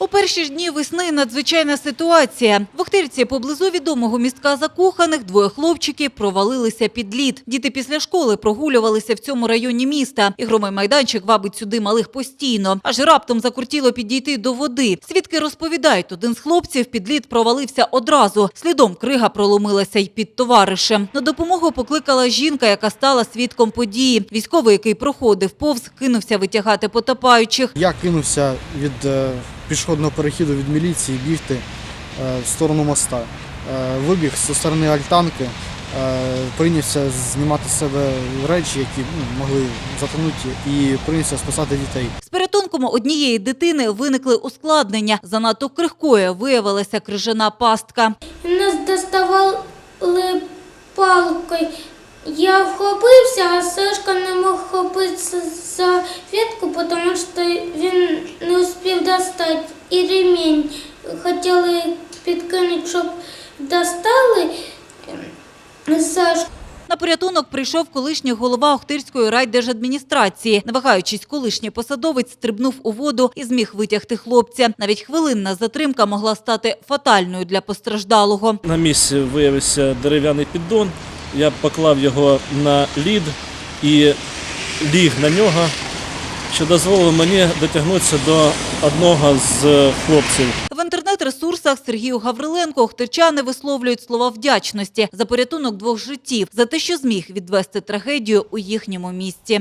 У перші ж дні весни надзвичайна ситуація. В Охтирці поблизу відомого містка закоханих двоє хлопчиків провалилися під лід. Діти після школи прогулювалися в цьому районі міста. Ігровий майданчик вабить сюди малих постійно. Аж раптом закуртіло підійти до води. Свідки розповідають, один з хлопців під лід провалився одразу. Слідом крига проломилася й під товаришем. На допомогу покликала жінка, яка стала свідком події. Військовий, який проходив повз, кинувся витягати потопаючих. Я кинувся від е, пішохідного перехіду від міліції бігти е, в сторону моста. Е, Вибіг зі сторони альтанки, е, прийнявся знімати з себе речі, які ну, могли затонути, і прийнявся спасати дітей. З порятунком однієї дитини виникли ускладнення. Занадто крихкою виявилася крижана пастка. Нас доставали палкою. Я вхопився, а Сашка не мог вхопитися за ветку, тому ремінь хотіли підкинути, щоб достали Сашку. На порятунок прийшов колишній голова Охтирської райдержадміністрації. Не вагаючись, колишній посадовець стрибнув у воду і зміг витягти хлопця. Навіть хвилинна затримка могла стати фатальною для постраждалого. На місці виявився дерев'яний піддон. Я поклав його на лід і ліг на нього, що дозволило мені дотягнутися до одного з хлопців. В інтернет-ресурсах Сергію Гавриленко охтирчани висловлюють слова вдячності за порятунок двох життів, за те, що зміг відвести трагедію у їхньому місті.